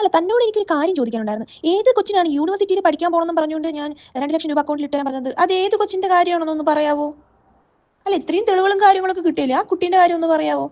അല്ല തന്നോട് എനിക്കൊരു കാര്യം ചോദിക്കാനുണ്ടായിരുന്നു. ഏത് കൊച്ചിനാണ് യൂണിവേഴ്സിറ്റിയിൽ പഠിക്കാൻ പോകണമെന്ന് പറഞ്ഞുകൊണ്ട് ഞാൻ രണ്ട് ലക്ഷം രൂപ അക്കൗണ്ടിൽ ഇട്ടാൻ പറഞ്ഞത്. അത് ഏത് കൊച്ചിന്റെ കാര്യമാണെന്നൊന്ന് പറയാവോ? അല്ല ഇത്രയും തെളിവുകളും കാര്യങ്ങളൊക്കെ കിട്ടിയില്ലേ? ആ കുട്ടീന്റെ കാര്യം ഒന്ന് പറയാവോ?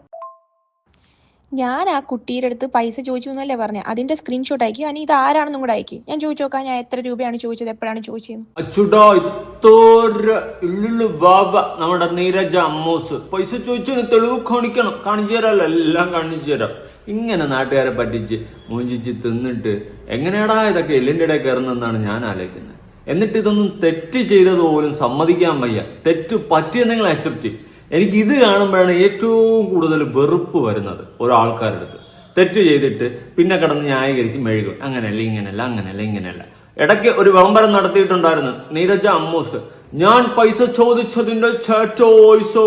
ഞാൻ ആ കുട്ടിയുടെ അടുത്ത് പൈസ ചോദിച്ചു എന്നല്ലേ പറഞ്ഞത് അതിന്റെ സ്ക്രീൻഷോട്ട് അയക്കി. അനി ഇത് ആരാണെന്നും കൂടെ അയക്കി. ഞാൻ ചോദിച്ചു നോക്കാം ഞാൻ എത്ര രൂപയാണ് ചോദിച്ചത് എപ്പോഴാണ് ചോദിച്ചത്? അച്ചുടാ ഇത്തോര ഉള്ളിൽ വാവ നമ്മുടെ നീരജ അമ്മൂസ്. പൈസ ചോദിച്ചു തെളിവ് കാണിക്കണം. കാണിച്ചു തരാമല്ലോ എല്ലാം കാണിച്ചു തരാം. ഇങ്ങനെ നാട്ടുകാരെ പറ്റിച്ച് മൂഞ്ചിച്ച് തിന്നിട്ട് എങ്ങനെയാടാ ഇതൊക്കെ എല്ലിന്റെ ഇടയിൽ കയറുന്നെന്നാണ് ഞാൻ ആലോചിക്കുന്നത്. എന്നിട്ട് ഇതൊന്നും തെറ്റ് ചെയ്തത് പോലും സമ്മതിക്കാൻ വയ്യ. തെറ്റ് പറ്റിയെന്നെങ്കിൽ അക്സെപ്റ്റ് ചെയ്യും. എനിക്ക് ഇത് കാണുമ്പോഴാണ് ഏറ്റവും കൂടുതൽ വെറുപ്പ് വരുന്നത് ഒരാൾക്കാരുടെ അടുത്ത്. തെറ്റ് ചെയ്തിട്ട് പിന്നെ കിടന്ന് ന്യായീകരിച്ച് മെഴുകും. അങ്ങനെയല്ല ഇങ്ങനെയല്ല അങ്ങനെയല്ല ഇങ്ങനെയല്ല. ഇടയ്ക്ക് ഒരു വിളംബരം നടത്തിയിട്ടുണ്ടായിരുന്നു. നീരജ അമ്മോസ് ഞാൻ പൈസ ചോദിച്ചതിന്റെ ചാറ്റോ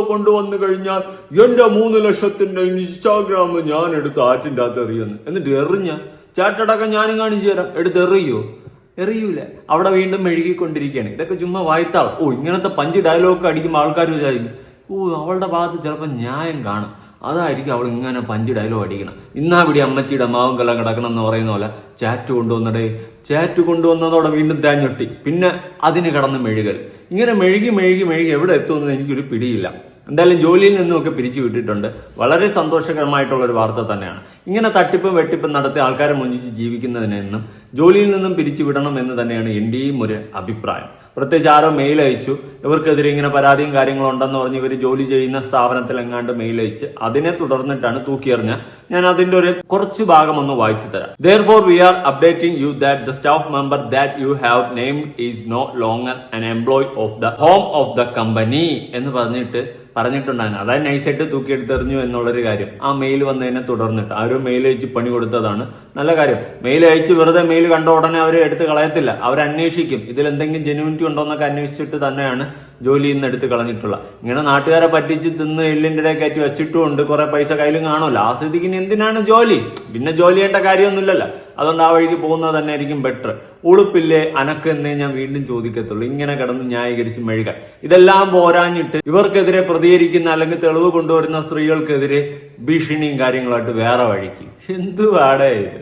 കൊണ്ടുവന്നു കഴിഞ്ഞാൽ എന്റെ മൂന്ന് ലക്ഷത്തിന്റെ ഇൻസ്റ്റാഗ്രാം ഞാൻ എടുത്ത് ആറ്റിന്റെ അകത്ത് എറിയുന്നു എന്നിട്ട് എറിഞ്ഞ ചാറ്റടക്കം ഞാനും കാണിച്ചു തരാം. എടുത്ത് എറിയോ? എറിയൂല. അവിടെ വീണ്ടും മെഴുകിക്കൊണ്ടിരിക്കുകയാണ്. ഇതൊക്കെ ചുമ്മാ വായത്താൾ ഓ ഇങ്ങനത്തെ പഞ്ച് ഡയലോഗ് അടിക്കുമ്പോൾ ആൾക്കാർ വിചാരിക്കും ഓ അവളുടെ ഭാഗത്ത് ചിലപ്പോൾ ന്യായം കാണും. അതായിരിക്കും അവൾ ഇങ്ങനെ പഞ്ച് ഡയലോഗ് അടിക്കണം. ഇന്നാ പിടി അമ്മച്ചിയുടെ മാവും കല്ലാം കിടക്കണം എന്ന് പറയുന്ന പോലെ ചാറ്റ് കൊണ്ടുവന്നിടേ. ചാറ്റ് കൊണ്ടുവന്നതോടെ വീണ്ടും തേഞ്ഞൊട്ടി പിന്നെ അതിന് കടന്ന് മെഴുകൽ. ഇങ്ങനെ മെഴുകി മെഴുകി മെഴുകി എവിടെ എത്തുമെന്ന് എനിക്കൊരു പിടിയില്ല. എന്തായാലും ജോലിയിൽ നിന്നുമൊക്കെ പിരിച്ചു വിട്ടിട്ടുണ്ട്. വളരെ സന്തോഷകരമായിട്ടുള്ള ഒരു വാർത്ത തന്നെയാണ്. ഇങ്ങനെ തട്ടിപ്പും വെട്ടിപ്പും നടത്തി ആൾക്കാരെ മുഞ്ചിച്ച് ജീവിക്കുന്നതിനെന്നും ജോലിയിൽ നിന്നും പിരിച്ചു വിടണം എന്ന് തന്നെയാണ് എന്റെയും ഒരു അഭിപ്രായം. പ്രത്യേകിച്ച് ആരോ മെയിൽ അയച്ചു. ഇവർക്കെതിരെ ഇങ്ങനെ പരാതിയും കാര്യങ്ങളും ഉണ്ടെന്ന് പറഞ്ഞ് ഇവർ ജോലി ചെയ്യുന്ന സ്ഥാപനത്തിൽ എങ്ങാണ്ട് മെയിൽ അയച്ച് അതിനെ തുടർന്നിട്ടാണ് തൂക്കിയെറിഞ്ഞ ഞാൻ അതിന്റെ ഒരു കുറച്ച് ഭാഗം ഒന്ന് വായിച്ചു തരാം. Therefore we are updating you that the staff member that you have name is no longer an employ of the home of the company എന്ന് പറഞ്ഞിട്ട് പറഞ്ഞിട്ടുണ്ടായിരുന്നു. അതായത് നൈസായിട്ട് തൂക്കിയെടുത്തെറിഞ്ഞു എന്നുള്ളൊരു കാര്യം. ആ മെയിൽ വന്നതിനെ തുടർന്നിട്ട് ആ ഒരു മെയിൽ അയച്ച് പണി കൊടുത്തതാണ് നല്ല കാര്യം. മെയിൽ അയച്ച് വെറുതെ മെയിൽ കണ്ട ഉടനെ അവർ എടുത്ത് കളയത്തില്ല. അവർ അന്വേഷിക്കും ഇതിൽ എന്തെങ്കിലും ജെനുവിനിറ്റി ഉണ്ടോ എന്നൊക്കെ അന്വേഷിച്ചിട്ട് തന്നെയാണ് ജോലിയിൽ നിന്ന് എടുത്ത് കളഞ്ഞിട്ടുള്ള. ഇങ്ങനെ നാട്ടുകാരെ പറ്റിച്ച് തിന്ന് എല്ലിന്റെ ഇടയിൽ കയറ്റി വെച്ചിട്ടുമുണ്ട്. കുറെ പൈസ കയ്യിലും കാണുമല്ലോ ആ സ്ഥിതിക്ക് എന്തിനാണ് ജോലി? പിന്നെ ജോലി ചെയ്യേണ്ട കാര്യമൊന്നുമില്ലല്ലോ. അതുകൊണ്ട് ആ വഴിക്ക് പോകുന്നത് തന്നെ ആയിരിക്കും ബെറ്റർ ഉളുപ്പില്ലേ അനക്ക് എന്നേ ഞാൻ വീണ്ടും ചോദിക്കത്തുള്ളൂ. ഇങ്ങനെ കിടന്ന് ന്യായീകരിച്ച് മെഴുക ഇതെല്ലാം പോരാഞ്ഞിട്ട് ഇവർക്കെതിരെ പ്രതികരിക്കുന്ന അല്ലെങ്കിൽ തെളിവ് കൊണ്ടുവരുന്ന സ്ത്രീകൾക്കെതിരെ ഭീഷണിയും കാര്യങ്ങളായിട്ട് വേറെ വഴിക്ക്. എന്തുവാടേ എന്തു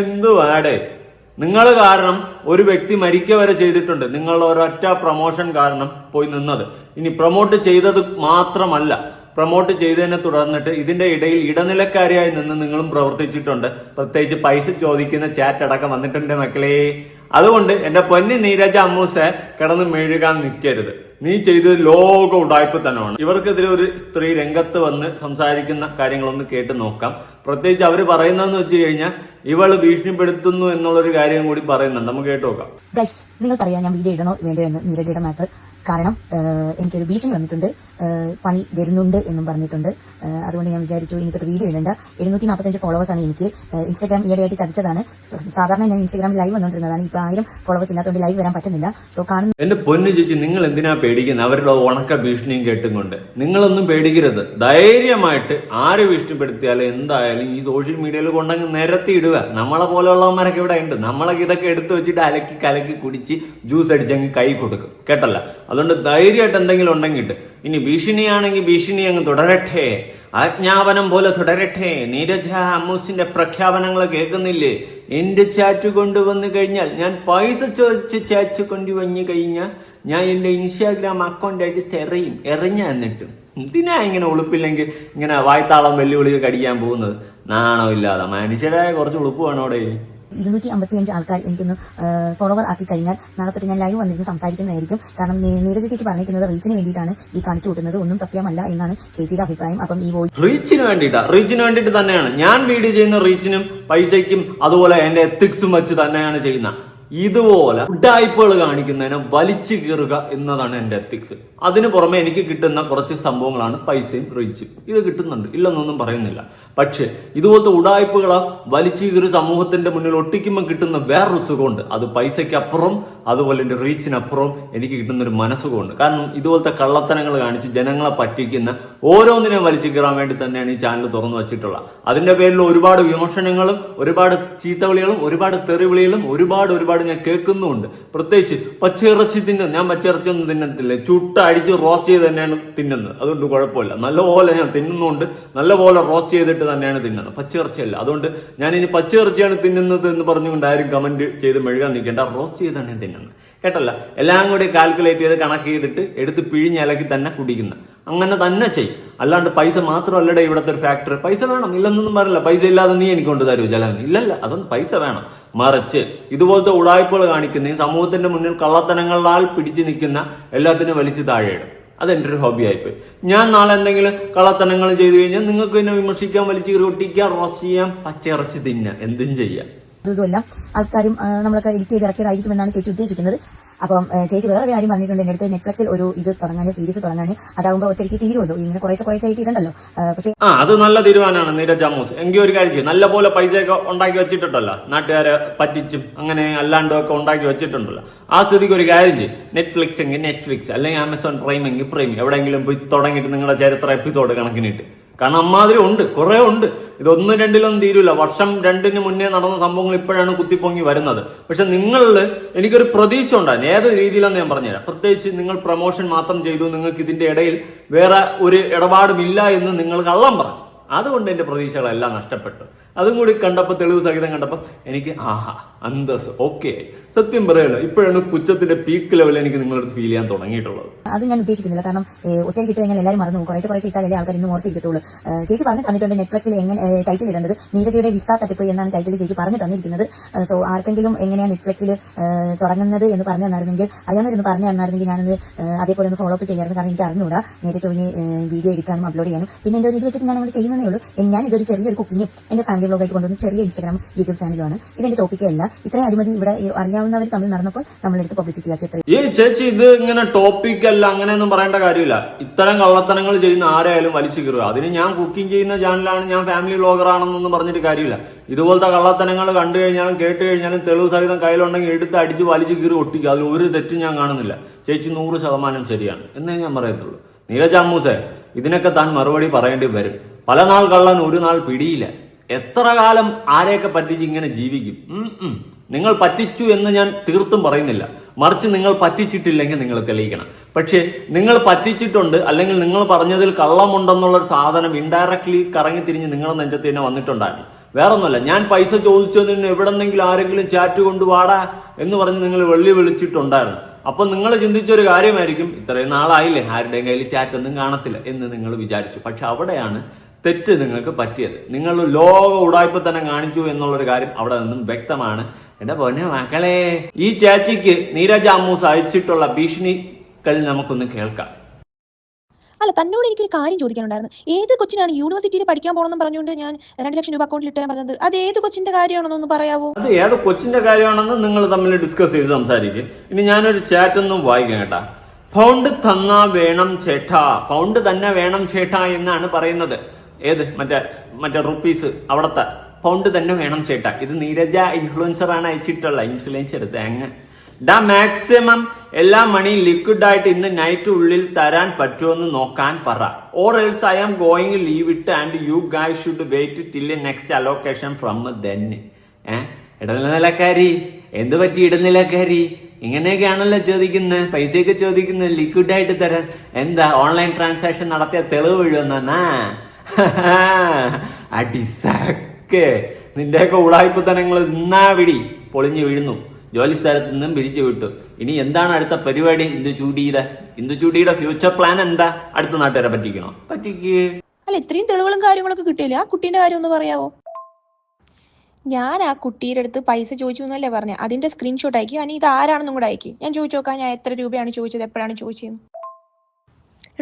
എന്തുവാടേ? നിങ്ങൾ കാരണം ഒരു വ്യക്തി മരിക്ക വരെ ചെയ്തിട്ടുണ്ട്. നിങ്ങളുടെ ഒരൊറ്റ പ്രൊമോഷൻ കാരണം പോയി നിന്നത്. ഇനി പ്രൊമോട്ട് ചെയ്തത് മാത്രമല്ല പ്രൊമോട്ട് ചെയ്തതിനെ തുടർന്നിട്ട് ഇതിന്റെ ഇടയിൽ ഇടനിലക്കാരിയായി നിന്ന് നിങ്ങളും പ്രവർത്തിച്ചിട്ടുണ്ട്. പ്രത്യേകിച്ച് പൈസ ചോദിക്കുന്ന ചാറ്റ് അടക്കം വന്നിട്ടുണ്ട് മക്കളെ. അതുകൊണ്ട് എന്റെ പൊന്നി നീരജ അമ്മൂസെ കിടന്ന് മെഴുകാൻ നിൽക്കരുത് നീ ചെയ്തത് ലോക ഉടായ്പ തന്നെയാണ്. ഇവർക്കെതിരെ ഒരു സ്ത്രീ രംഗത്ത് വന്ന് സംസാരിക്കുന്ന കാര്യങ്ങളൊന്ന് കേട്ട് നോക്കാം. പ്രത്യേകിച്ച് അവർ പറയുന്നതെന്ന് വെച്ച് കഴിഞ്ഞാൽ ഇവൾ ഭീഷണിപ്പെടുത്തുന്നു എന്നുള്ളൊരു കാര്യം കൂടി പറയുന്നുണ്ട്. നമുക്ക് കേട്ട് നോക്കാം. നിങ്ങൾ നിങ്ങൾക്കറിയാം ഞാൻ വീഡിയോ ഇടണോ വേണ്ടോ എന്ന് നീരജയുടെ മാറ്റർ കാരണം എനിക്കൊരു ഭീഷണി വന്നിട്ടുണ്ട്. പണി വരുന്നുണ്ട് എന്നും പറഞ്ഞിട്ടുണ്ട്. അതുകൊണ്ട് ഞാൻ വിചാരിച്ചു എനിക്കൊരു വീഡിയോ ഇടേണ്ട. എഴുന്നൂറ്റി നാൽപ്പത്തഞ്ച് ഫോളോവേഴ്സാണ് എനിക്ക്. ഇൻസ്റ്റാഗ്രാം ഈയിടെയായിട്ട് ചതിച്ചതാണ്. സാധാരണ ഞാൻ ഇൻസ്റ്റാഗ്രാമിൽ ലൈവ് വന്നുകൊണ്ടിരുന്നതാണ് ഇപ്പൊ ആയിരം ഫോളോവേഴ്സ് ഇല്ലാത്തതുകൊണ്ട് ലൈവ് വരാൻ പറ്റുന്നില്ല. സോ കാണുന്നു എന്റെ പൊന്നു ചേച്ചി നിങ്ങൾ എന്തിനാ പേടിക്കുന്നത്? അവരുടെ ഉണക്ക ഭീഷണിയും കേട്ടും കൊണ്ട് നിങ്ങളൊന്നും പേടിക്കരുത്. ധൈര്യമായിട്ട് ആരെ ഭീഷണിപ്പെടുത്തിയാലും എന്തായാലും ഈ സോഷ്യൽ മീഡിയയിൽ കൊണ്ടങ്ങ് നിരത്തി ഇടുക നമ്മളെ പോലെയുള്ളവന്മാരൊക്കെ ഇവിടെ ഉണ്ട്. നമ്മളൊക്കെ ഇതൊക്കെ എടുത്തു വെച്ചിട്ട് അലക്കി കലക്കി കുടിച്ച് ജ്യൂസ് അടിച്ചങ്ങ് കൈ കൊടുക്കും. കേട്ടല്ല? അതുകൊണ്ട് ധൈര്യമായിട്ട് എന്തെങ്കിലും ഉണ്ടെങ്കിൽ ഇനി ഭീഷണിയാണെങ്കിൽ ഭീഷണി അങ്ങ് തുടരട്ടെ. ആജ്ഞാപനം പോലെ തുടരട്ടെ. നീരജ അമ്മൂസിന്റെ പ്രഖ്യാപനങ്ങൾ കേൾക്കുന്നില്ലേ? എന്റെ ചാറ്റ് കൊണ്ടുവന്നു കഴിഞ്ഞാൽ ഞാൻ പൈസ ചോദിച്ച് ചാറ്റ് കൊണ്ടുവന്നു കഴിഞ്ഞാൽ ഞാൻ എന്റെ ഇൻസ്റ്റാഗ്രാം അക്കൗണ്ട് എടുത്ത് എറിയും. എറിഞ്ഞ എന്നിട്ടും. എന്തിനാ ഇങ്ങനെ ഉളുപ്പില്ലെങ്കിൽ ഇങ്ങനെ വായ്ത്താളം വെല്ലുവിളി കടിക്കാൻ പോകുന്നത്? നാണോ ഇല്ലാതെ മനുഷ്യരായ കുറച്ച് ഉളുപ്പ് വേണം അവിടെ. ഇരുന്നൂറ്റി അമ്പത്തി അഞ്ച് ആൾക്കാർ എനിക്കൊന്ന് ഫോളോവർ ആക്കി കഴിഞ്ഞാൽ നാളെ തൊട്ട് ഞാൻ ലൈവ് വന്നിരുന്ന് സംസാരിക്കുന്നതായിരിക്കും. കാരണം നീരജ ചേച്ചി പറഞ്ഞിരിക്കുന്നത് റീച്ചിന് വേണ്ടിയിട്ടാണ് ഈ കാണിച്ചു കൂട്ടുന്നത് ഒന്നും സത്യമല്ല എന്നാണ് ചേച്ചിയുടെ അഭിപ്രായം. അപ്പം ഈ വോയിസ് റീച്ചിന് വേണ്ടിട്ടാ റീച്ചിന് വേണ്ടിയിട്ട് തന്നെയാണ്. ഞാൻ വീഡിയോ ചെയ്യുന്ന റീച്ചിനും പൈസയ്ക്കും അതുപോലെ എന്റെ എത്തിക്സും വെച്ച് തന്നെയാണ് ചെയ്യുന്ന ഇതുപോലെ ഉഡായ്പകൾ കാണിക്കുന്നതിനെ വലിച്ചു കീറുക എന്നതാണ് എന്റെ എത്തിക്സ് അതിനു പുറമെ എനിക്ക് കിട്ടുന്ന കുറച്ച് സംഭവങ്ങളാണ് പൈസയും റീച്ചും ഇത് കിട്ടുന്നുണ്ട്. ഇല്ലെന്നൊന്നും പറയുന്നില്ല. പക്ഷെ ഇതുപോലത്തെ ഉടായ്പകളെ വലിച്ചു കീറി സമൂഹത്തിന്റെ മുന്നിൽ ഒട്ടിക്കുമ്പോൾ കിട്ടുന്ന വേറൊരു സുഖമുണ്ട്. അത് പൈസയ്ക്കപ്പുറം അതുപോലെ എന്റെ റീച്ചിനപ്പുറം എനിക്ക് കിട്ടുന്ന ഒരു മനസ്സുഖമുണ്ട്. കാരണം ഇതുപോലത്തെ കള്ളത്തനങ്ങൾ കാണിച്ച് ജനങ്ങളെ പറ്റിക്കുന്ന ഓരോന്നിനെയും വലിച്ചു കീറാൻ വേണ്ടി തന്നെയാണ് ഈ ചാനൽ തുറന്നു വെച്ചിട്ടുള്ളത് അതിന്റെ പേരിൽ ഒരുപാട് വിമർശനങ്ങളും ഒരുപാട് ചീത്തവിളികളും ഒരുപാട് തെറിവിളികളും ഒരുപാട് ഒരുപാട് ഒരുപാട് ഞാൻ കേൾക്കുന്നുമുണ്ട്. പ്രത്യേകിച്ച് പച്ചിറച്ചി തിന്നു ഞാൻ പച്ചിറച്ചി ഒന്നും തിന്നത്തില്ല. ചുട്ട അടിച്ച് റോസ്റ്റ് ചെയ്ത് തന്നെയാണ് തിന്നുന്നത്. അതുകൊണ്ട് കുഴപ്പമില്ല. നല്ലപോലെ ഞാൻ തിന്നുന്നുണ്ട് നല്ലപോലെ റോസ്റ്റ് ചെയ്തിട്ട് തന്നെയാണ് തിന്നുന്നത്. പച്ചിറച്ചിയല്ല അതുകൊണ്ട് ഞാൻ ഇനി പച്ചിറച്ചിയാണ് തിന്നുന്നത് എന്ന് പറഞ്ഞുകൊണ്ട് ആരും കമന്റ് ചെയ്ത് മെഴുകാൻ നിൽക്കേണ്ട. റോസ്റ്റ് ചെയ്താണ് ഞാൻ തിന്നുന്നത്. കേട്ടല്ല? എല്ലാം കൂടി കാൽക്കുലേറ്റ് ചെയ്ത് കണക്ക് ചെയ്തിട്ട് എടുത്ത് പിഴിഞ്ഞലക്കി തന്നെ കുടിക്കുന്ന. അങ്ങനെ തന്നെ ചെയ്യും. അല്ലാണ്ട് പൈസ മാത്രമല്ലടേ ഇവിടുത്തെ ഒരു ഫാക്ടർ പൈസ വേണം. ഇല്ലെന്നൊന്നും പറയില്ല. പൈസ ഇല്ലാതെ നീ എനിക്ക് കൊണ്ട് തരൂ ജലം ഇല്ലല്ല അതൊന്നും പൈസ വേണം. മറിച്ച് ഇതുപോലത്തെ ഉടായ്പകൾ കാണിക്കുന്ന സമൂഹത്തിന്റെ മുന്നിൽ കള്ളത്തനങ്ങളാൽ പിടിച്ചു നിൽക്കുന്ന എല്ലാത്തിനും വലിച്ചു താഴെയിടും. അതെന്റെ ഒരു ഹോബി ആയിപ്പോയി. ഞാൻ നാളെ എന്തെങ്കിലും കള്ളത്തനങ്ങൾ ചെയ്തു കഴിഞ്ഞാൽ നിങ്ങൾക്ക് എന്നെ വിമർശിക്കാൻ വലിച്ചു ഒട്ടിക്കാം റോസ്റ്റ് ചെയ്യാം പച്ചയിറച്ചി തിന്നാം. എന്തും ചെയ്യാം. ഇതുമല്ല ആൾക്കാരും നമ്മളൊക്കെ എഡിറ്റ് ചെയ്ത് ഇറക്കിയതായിരിക്കും എന്നാണ് ചേച്ചി ഉദ്ദേശിക്കുന്നത്. അപ്പം ചേച്ചി വേറെ കാര്യം പറഞ്ഞിട്ടുണ്ട്. എന്റെ അടുത്ത് നെറ്റ്ഫ്ലിക്സിൽ ഒരു ഇത് തുടങ്ങാൻ സീരീസ് തുടങ്ങാന്. അതാകുമ്പോൾ ഒത്തിരി തീരുമല്ലോ. ഇങ്ങനെ കുറേശ്ശെ കുറേശ്ശെ ആയിട്ട് പക്ഷേ ആ അത് നല്ല തീരുമാനമാണ് നീരജ് അമ്മൂസ് എങ്കിൽ ഒരു കാര്യം നല്ല പോലെ പൈസയൊക്കെ ഉണ്ടാക്കി വെച്ചിട്ടുണ്ടല്ലോ. നാട്ടുകാരെ പറ്റിച്ചും അങ്ങനെ അല്ലാണ്ടും ഒക്കെ ഉണ്ടാക്കി വെച്ചിട്ടുണ്ടല്ലോ. ആ സ്ഥിതിക്ക് ഒരു കാര്യം നെറ്റ്ഫ്ലിക്സ് എങ്കിൽ നെറ്റ്ഫ്ലിക്സ് അല്ലെങ്കിൽ ആമസോൺ പ്രൈം എങ്കിൽ പ്രൈം എവിടെയെങ്കിലും പോയി തുടങ്ങിയിട്ട് നിങ്ങളുടെ ചരിത്ര എപ്പിസോഡ് കണക്കിനിട്ട്. കാരണം അമ്മാതിരി ഉണ്ട് കുറെ ഉണ്ട്. ഇതൊന്നും രണ്ടിലൊന്നും തീരൂല. വർഷം രണ്ടിന് മുന്നേ നടന്ന സംഭവങ്ങൾ ഇപ്പോഴാണ് കുത്തിപ്പൊങ്ങി വരുന്നത്. പക്ഷെ നിങ്ങളിൽ എനിക്കൊരു പ്രതീക്ഷ ഉണ്ടായിരുന്നു ഏത് രീതിയിലെന്ന് ഞാൻ പറഞ്ഞുതരാം. പ്രത്യേകിച്ച് നിങ്ങൾ പ്രൊമോഷൻ മാത്രം ചെയ്തു നിങ്ങൾക്ക് ഇതിന്റെ ഇടയിൽ വേറെ ഒരു ഇടപാടുമില്ല എന്ന് നിങ്ങൾ കള്ളം പറഞ്ഞു. അതുകൊണ്ട് എന്റെ പ്രതീക്ഷകളെല്ലാം നഷ്ടപ്പെട്ടു. അതും കൂടി കണ്ടപ്പോൾ തെളിവ് സഹിതം കണ്ടപ്പോൾ എനിക്ക് ആഹാ അന്തസ് ഓക്കെ സത്യം പറയല്ലോ ഇപ്പോഴാണ് പുച്ഛത്തിന്റെ പീക്ക് ലെവൽ എനിക്ക് നിങ്ങളടുത്ത് ഫീൽ ചെയ്യാൻ തുടങ്ങിയിട്ടുള്ളത്. അത് ഞാൻ ഉദ്ദേശിക്കുന്നില്ല. കാരണം ഒറ്റ കിട്ടി കഴിഞ്ഞാൽ എല്ലാവരും മറന്നു കുറച്ച് കുറച്ച് ഇട്ടാലേ ആൾക്കാർ ഇന്ന് ഓർത്തിരിക്കത്തുള്ളൂ ചേച്ചി പറഞ്ഞു തന്നിട്ടുണ്ട് നെറ്റ്ഫ്ലിക്സിൽ എങ്ങനെ ടൈറ്റിൽ ഇടേണ്ടത്. നീരജയുടെ വിസ തട്ടിപ്പ് എന്നാണ് ടൈറ്റിൽ ചേച്ചി പറഞ്ഞു തന്നിരിക്കുന്നത്. സോ ആർക്കെങ്കിലും എങ്ങനെയാണ് നെറ്റ്ഫ്ലിക്സിൽ തുടങ്ങുന്നത് എന്ന് പറഞ്ഞു തന്നായിരുന്നെങ്കിൽ അറിയാവുന്നതെന്ന് പറഞ്ഞു തന്നായിരുന്നെങ്കിൽ ഞാനത് അതേപോലെ ഒന്ന് ഫോളോ അപ്പ് ചെയ്യാറുണ്ട് കാരണം എനിക്ക് അറിഞ്ഞുകൂടാ. നേരെ ചോദിഞ്ഞ് വീഡിയോ എടുക്കാനും അപ്ലോഡ് ചെയ്യാനും പിന്നെ എന്റെ ഒരു ഇത് വെച്ചിട്ട് ഞാൻ ഇവിടെ ചെയ്യുന്നതേ ഉള്ളൂ. ഞാൻ ഇതൊരു ചെറിയൊരു കുക്കിങ്ങും എന്റെ ഫാമിലി ബ്ലോഗായിട്ട് കൊണ്ടുവന്ന ചെറിയ ഇൻസ്റ്റാഗ്രാം യൂട്യൂബ് ചാനലാണ് ഇതിന്റെ ടോപ്പിക്കേ അല്ല. ഇത്രയും അഴിമതി ഇവിടെ അറിയാവുന്നവർ തമ്മിൽ നടന്നപ്പോൾ നമ്മളെടുത്ത് പബ്ലിസിറ്റി ആക്കി ഈ ചേച്ചി ഇത് ഇങ്ങനെ ടോപ്പിക് അല്ല അങ്ങനെയൊന്നും പറയേണ്ട കാര്യമില്ല. ഇത്തരം കള്ളത്തനങ്ങൾ ചെയ്യുന്ന ആരായാലും വലിച്ചു കീറുക. അതിന് ഞാൻ കുക്കിംഗ് ചെയ്യുന്ന ചാനലാണ് ഞാൻ ഫാമിലി ബ്ലോഗർ ആണെന്നൊന്നും പറഞ്ഞിട്ട് കാര്യമില്ല. ഇതുപോലത്തെ കള്ളത്തനങ്ങൾ കണ്ടു കഴിഞ്ഞാലും കേട്ട് കഴിഞ്ഞാലും തെളിവ് സഹിതം കയ്യിലുണ്ടെങ്കിൽ എടുത്ത് അടിച്ച് വലിച്ചു കീറി ഒട്ടിക്കുക. അതിൽ ഒരു തെറ്റും ഞാൻ കാണുന്നില്ല. ചേച്ചി നൂറ് ശതമാനം ശരിയാണ്. എന്നേ ഞാൻ പറയത്തുള്ളൂ. നീരജ് അമ്മൂസേ ഇതിനൊക്കെ താൻ മറുപടി പറയേണ്ടി വരും. പല നാൾ കള്ളൻ ഒരു നാൾ പിടിയില്ല. എത്ര കാലം ആരെയൊക്കെ പറ്റിച്ച് ഇങ്ങനെ ജീവിക്കും. നിങ്ങൾ പറ്റിച്ചു എന്ന് ഞാൻ തീർത്തും പറയുന്നില്ല. മറിച്ച് നിങ്ങൾ പറ്റിച്ചിട്ടില്ലെങ്കിൽ നിങ്ങൾ തെളിയിക്കണം. പക്ഷേ നിങ്ങൾ പറ്റിച്ചിട്ടുണ്ട് അല്ലെങ്കിൽ നിങ്ങൾ പറഞ്ഞതിൽ കള്ളമുണ്ടെന്നുള്ള ഒരു സാധനം ഇൻഡയറക്ട്ലി കറങ്ങി തിരിഞ്ഞ് നിങ്ങളുടെ നെഞ്ചത്ത് തന്നെ വന്നിട്ടുണ്ടായിരുന്നു. വേറെ ഒന്നുമല്ല ഞാൻ പൈസ ചോദിച്ചതിന് എവിടെന്നെങ്കിലും ആരെങ്കിലും ചാറ്റ് കൊണ്ട് വാടാ എന്ന് പറഞ്ഞ് നിങ്ങൾ വെള്ളി വിളിച്ചിട്ടുണ്ടായിരുന്നു. അപ്പൊ നിങ്ങൾ ചിന്തിച്ചൊരു കാര്യമായിരിക്കും ഇത്രയും നാളായില്ലേ ആരുടെയും കയ്യിൽ ചാറ്റ് ഒന്നും കാണത്തില്ല എന്ന് നിങ്ങൾ വിചാരിച്ചു. പക്ഷെ അവിടെയാണ് തെറ്റ് നിങ്ങൾക്ക് പറ്റിയത്. നിങ്ങൾ ലോക ഉടായ്പ തന്നെ കാണിച്ചു എന്നുള്ളൊരു കാര്യം അവിടെ നിന്നും വ്യക്തമാണ്. എന്റെ പൊന്നെ മക്കളെ ഈ ചേച്ചിക്ക് നീരജ് അമ്മൂസ് അയച്ചിട്ടുള്ള ഭീഷണികൾ നമുക്കൊന്ന് കേൾക്കാം. അല്ല തന്നോട് എനിക്കൊരു കാര്യം ചോദിക്കാനുണ്ടായിരുന്നു. ഏത് കൊച്ചിനാണ് യൂണിവേഴ്സിറ്റിയിൽ പഠിക്കാൻ പോകണമെന്ന് പറഞ്ഞുകൊണ്ട് ഞാൻ രണ്ട് ലക്ഷം രൂപ അക്കൗണ്ടിൽ ഇട്ടാൻ പറഞ്ഞത്. അത് ഏത് കൊച്ചിന്റെ കാര്യമാണെന്നൊന്ന് പറയാവോ? അത് ഏത് കൊച്ചിന്റെ കാര്യമാണെന്ന് നിങ്ങൾ തമ്മിൽ ഡിസ്കസ് ചെയ്ത് സംസാരിക്കും. ഇനി ഞാനൊരു ചാറ്റ് ഒന്നും വായിക്കാം കേട്ടാ. പൗണ്ട് തന്നാ വേണം ചേട്ടാ. പൗണ്ട് തന്നെ വേണം ചേട്ടാ എന്നാണ് പറയുന്നത്. ഏത്? മറ്റേ മറ്റേ റുപ്പീസ് അവിടത്തെ. പൗണ്ട് തന്നെ വേണം ചേട്ടാ. ഇത് നീരജ ഇൻഫ്ലുവൻസർ ആണ് അയച്ചിട്ടുള്ള. ഇൻഫ്ലുവൻസർ തേങ്ങ ഡാ മാക്സിമം എല്ലാ മണിയും ലിക്വിഡ് ആയിട്ട് ഇന്ന് നൈറ്റ് ഉള്ളിൽ തരാൻ പറ്റുമെന്ന് നോക്കാൻ പറ. Or else I am going leave it and you guy should wait till next allocation from then ഏഹ് ഇടനിലക്കാരി എന്ത് പറ്റി ഇടനിലക്കാരി? ഇങ്ങനെയൊക്കെയാണല്ലോ ചോദിക്കുന്നത് പൈസയൊക്കെ ചോദിക്കുന്നത് ലിക്വിഡ് ആയിട്ട് തരാൻ. എന്താ ഓൺലൈൻ ട്രാൻസാക്ഷൻ നടത്തിയ തെളിവ് വീഴുമെന്നാ? അടിസക്കെ നിന്റെയൊക്കെ ഉടായ്പത്തനങ്ങൾ നിന്നാ പിടി പൊളിഞ്ഞു വീഴുന്നു. ജോലി സ്ഥലത്ത് നിന്നും പിരിച്ചു വിട്ടു. ഇനി എന്താണ് അടുത്ത പരിപാടി? ഇന്ദു ചൂടിയുടെ ഇന്ദു ചൂടിയുടെ ഫ്യൂച്ചർ പ്ലാൻ എന്താ? അടുത്ത നാട്ടുകാരെ പറ്റിക്കണോ? പറ്റിക്ക്. അല്ല ഇത്രയും തെളിവുകളും കാര്യങ്ങളൊക്കെ കിട്ടിയില്ലേ? ആ കുട്ടീന്റെ കാര്യം ഒന്ന് പറയാവോ? ഞാൻ ആ കുട്ടിയുടെ അടുത്ത് പൈസ ചോദിച്ചു എന്നല്ലേ പറഞ്ഞത് അതിന്റെ സ്ക്രീൻഷോട്ട് അയക്കി. അനി ഇത് ആരാണെന്നും കൂടെ അയക്കി. ഞാൻ ചോദിച്ചു നോക്കാം ഞാൻ എത്ര രൂപയാണ് ചോദിച്ചത്? എപ്പോഴാണ് ചോദിച്ചത്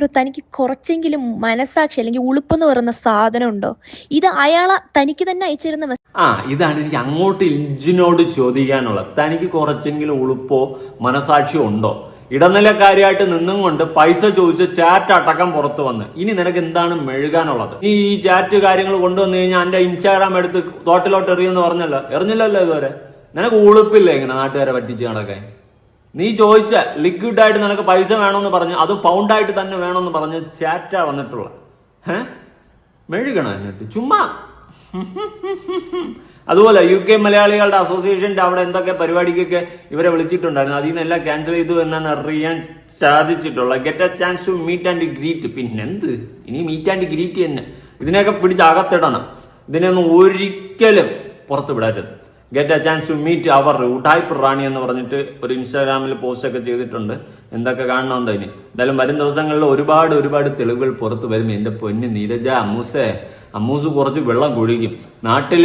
എടോ തനിക്ക് കുറച്ചെങ്കിലും മനസാക്ഷി അല്ലെങ്കിൽ ഉളുപ്പെന്ന് പറയുന്ന സാധനം ഉണ്ടോ? ഇത് അയാളെ തനിക്ക് തന്നെ അയച്ചിരുന്ന ആ ഇതാണ് എനിക്ക് അങ്ങോട്ട് ഇഞ്ചിനോട് ചോദിക്കാനുള്ളത് തനിക്ക് കുറച്ചെങ്കിലും ഉളുപ്പോ മനസാക്ഷിയോ ഉണ്ടോ? ഇടനിലക്കാരിയായിട്ട് നിന്നും കൊണ്ട് പൈസ ചോദിച്ച് ചാറ്റ് അടക്കം പുറത്തു വന്ന്. ഇനി നിനക്ക് എന്താണ് മെഴുകാനുള്ളത്? നീ ഈ ചാറ്റ് കാര്യങ്ങൾ കൊണ്ടുവന്നു കഴിഞ്ഞാൽ എന്റെ ഇൻസ്റ്റാഗ്രാം എടുത്ത് തോട്ടിലോട്ട് എറിയെന്ന് പറഞ്ഞല്ലോ. എറിഞ്ഞില്ലല്ലോ ഇതുവരെ. നിനക്ക് ഉളുപ്പില്ല ഇങ്ങനെ നാട്ടുകാരെ പറ്റിച്ച് നടക്കാൻ? നീ ചോദിച്ച ലിക്വിഡ് ആയിട്ട് നിനക്ക് പൈസ വേണമെന്ന് പറഞ്ഞ് അത് പൗണ്ടായിട്ട് തന്നെ വേണമെന്ന് പറഞ്ഞ് ചാറ്റ വന്നിട്ടുള്ള. ഏ മെഴുകണം എന്നിട്ട് ചുമ്മാ. അതുപോലെ യു കെ മലയാളികളുടെ അസോസിയേഷന്റെ അവിടെ എന്തൊക്കെ പരിപാടിക്കൊക്കെ ഇവരെ വിളിച്ചിട്ടുണ്ടായിരുന്നു. അതിൽ നിന്നെല്ലാം ക്യാൻസൽ ചെയ്തു എന്നാണ് അറിയാൻ സാധിച്ചിട്ടുള്ളത് get a chance to meet and greet പിന്നെ എന്ത് ഇനി മീറ്റ് ആൻഡ് ഗ്രീറ്റ് തന്നെ. ഇതിനെയൊക്കെ പിടിച്ച് അകത്തിടണം. ഇതിനെയൊന്നും ഒരിക്കലും പുറത്ത് വിടരുത്. Get a chance to meet അവർ ഉടായ്പ് റാണി എന്ന് പറഞ്ഞിട്ട് ഒരു ഇൻസ്റ്റാഗ്രാമിൽ പോസ്റ്റ് ഒക്കെ ചെയ്തിട്ടുണ്ട്. എന്തൊക്കെ കാണണമെന്നോ ഇനി എന്തായാലും വരും ദിവസങ്ങളിൽ ഒരുപാട് ഒരുപാട് തെളിവുകൾ പുറത്ത് വരും. എന്റെ പൊന്ന് നീരജ അമ്മൂസേ. അമ്മൂസ് കുറച്ച് വെള്ളം കുഴിക്കും നാട്ടിൽ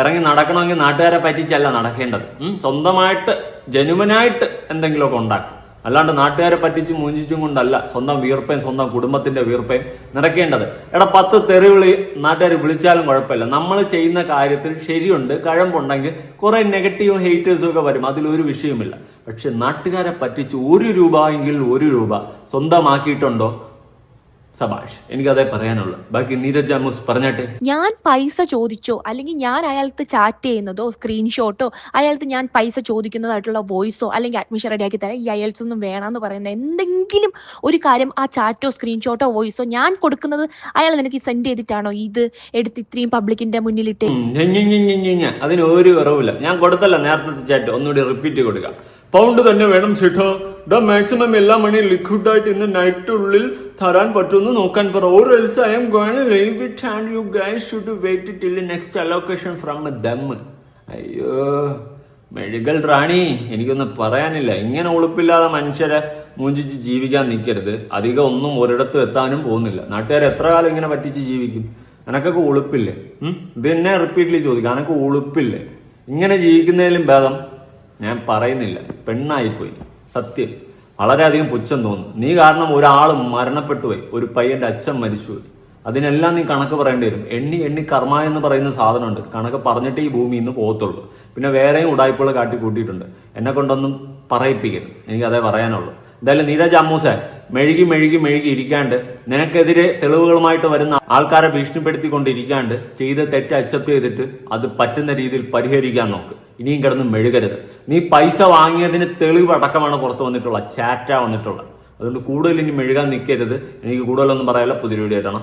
ഇറങ്ങി നടക്കണമെങ്കിൽ നാട്ടുകാരെ പറ്റിച്ചല്ല നടക്കേണ്ടത്. സ്വന്തമായിട്ട് ജനുവനായിട്ട് എന്തെങ്കിലുമൊക്കെ ഉണ്ടാക്കും. അല്ലാണ്ട് നാട്ടുകാരെ പറ്റിച്ച് മൂഞ്ചിച്ചും കൊണ്ടല്ല. സ്വന്തം വീർപ്പയും സ്വന്തം കുടുംബത്തിന്റെ വീർപ്പയും നിറയ്ക്കേണ്ടത് എടാ പത്ത് തെറിവിളി നാട്ടുകാർ വിളിച്ചാലും കുഴപ്പമില്ല. നമ്മൾ ചെയ്യുന്ന കാര്യത്തിൽ ശരിയുണ്ട് കഴമ്പുണ്ടെങ്കിൽ കുറെ നെഗറ്റീവും ഹെയ്റ്റേഴ്സും ഒക്കെ വരും. അതിലൊരു വിഷയമില്ല പക്ഷെ നാട്ടുകാരെ പറ്റിച്ച് ഒരു രൂപ എങ്കിൽ ഒരു രൂപ സ്വന്തമാക്കിയിട്ടുണ്ടോ? സബാഷ് എനിക്കതേ പറയാനുള്ളൂ. ബാക്കി നീരജ് ജാമൂസ് പറഞ്ഞാട്ടെ? ഞാൻ പൈസ ചോദിച്ചോ അല്ലെങ്കിൽ ഞാൻ അയാൾക്ക് ചാറ്റ് ചെയ്യുന്നതോ സ്ക്രീൻഷോട്ടോ അയാൾക്ക് ഞാൻ പൈസ ചോദിക്കുന്നതായിട്ടുള്ള വോയിസോ അല്ലെങ്കിൽ അഡ്മിഷൻ റെഡിയാക്കി തരാം ഈ അയൽസ് ഒന്നും വേണമെന്ന് പറയുന്ന എന്തെങ്കിലും ഒരു കാര്യം ആ ചാറ്റോ സ്ക്രീൻഷോട്ടോ വോയിസോ ഞാൻ കൊടുക്കുന്നത് അയാൾ നിനക്ക് സെൻഡ് ചെയ്തിട്ടാണോ ഇത് എടുത്ത് ഇത്രയും പബ്ലിക്കിന്റെ മുന്നിലിട്ട്. അതിന് ഒരു കുറവില്ല ഞാൻ കൊടുത്തല്ല നേരത്തെ ചാറ്റ് ഒന്നുകൂടി റിപ്പീറ്റ് കൊടുക്കാം. പൗണ്ട് തന്നെ വേണം ചേട്ടോ ദ മാക്സിമം എല്ലാ മണി ലിക്വിഡ് ആയിട്ട് ഇന്ന് നൈറ്റുള്ളിൽ തരാൻ പറ്റുമെന്ന് നോക്കാൻ പറ. Or else I am going leave it and you guys should wait till next allocation from them അയ്യോ മെഴുകൽ റാണി എനിക്കൊന്നും പറയാനില്ല. ഇങ്ങനെ ഉളുപ്പില്ലാതെ മനുഷ്യരെ മൂഞ്ചിച്ച് ജീവിക്കാൻ നിൽക്കരുത് അധികം ഒന്നും ഒരിടത്തും എത്താനും പോകുന്നില്ല. നാട്ടുകാർ എത്ര കാലം ഇങ്ങനെ പറ്റിച്ച് ജീവിക്കും? എനക്കൊക്കെ ഉളുപ്പില്ലേ? ഇത് തന്നെ റിപ്പീറ്റ്ലി ചോദിക്കാം. എനക്ക് ഉളുപ്പില്ലേ? ഇങ്ങനെ ജീവിക്കുന്നതിലും ഭേദം. ഞാൻ പറയുന്നില്ല. പെണ്ണായിപ്പോയി. സത്യം. വളരെയധികം പുച്ഛം തോന്നുന്നു. നീ കാരണം ഒരാൾ മരണപ്പെട്ടു പോയി. ഒരു പയ്യന്റെ അച്ഛൻ മരിച്ചുപോയി അതിനെല്ലാം നീ കണക്ക് പറയേണ്ടി വരും. എണ്ണി എണ്ണി കർമ്മ എന്ന് പറയുന്ന സാധനമുണ്ട്. കണക്ക് പറഞ്ഞിട്ട് ഈ ഭൂമിയിൽ നിന്ന് പോകത്തുള്ളൂ. പിന്നെ വേറെയും ഉടായ്പകൾ കാട്ടി കൂട്ടിയിട്ടുണ്ട്. എന്നെ കൊണ്ടൊന്നും പറയിപ്പിക്കരുത്. എനിക്ക് അതേ പറയാനുള്ളൂ. എന്തായാലും നീരജ് അമ്മൂസ മെഴുകി മെഴുകി മെഴുകി ഇരിക്കാണ്ട് നിനക്കെതിരെ തെളിവുകളുമായിട്ട് വരുന്ന ആൾക്കാരെ ഭീഷണിപ്പെടുത്തിക്കൊണ്ടിരിക്കാണ്ട് ചെയ്ത് തെറ്റ് അക്സെപ്റ്റ് ചെയ്തിട്ട് അത് പറ്റുന്ന രീതിയിൽ പരിഹരിക്കാൻ നോക്ക്. ഇനിയും കിടന്ന് മെഴുകരുത്. നീ പൈസ വാങ്ങിയതിന് തെളിവടക്കമാണ് പുറത്ത് വന്നിട്ടുള്ള ചാറ്റ വന്നിട്ടുള്ളത് അതുകൊണ്ട് കൂടുതൽ ഇനി മെഴുകാൻ നിൽക്കരുത് എനിക്ക് കൂടുതലൊന്നും പറയാല്ല പുതിയ വീഡിയോ ആയിട്ടാണ്.